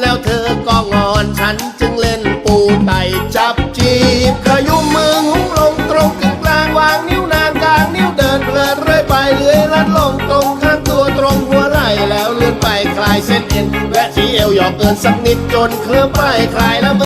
แล้วเธอก็งอนฉันจึงเล่นปูไต่จับจีบขยุมมือหุงลงตรงกึ่งกลางวางนิ้วนางกลางนิ้วเดินเพลินเรื่อยไปเลื้อยลัดลงตรงข้างตัวตรงหัวไหล่แล้วเลื่อนไปคลายเส้นเอ็นแวะที่เอวหยอกเอินสักนิดจนเคลื่อนไปคลายแล้ว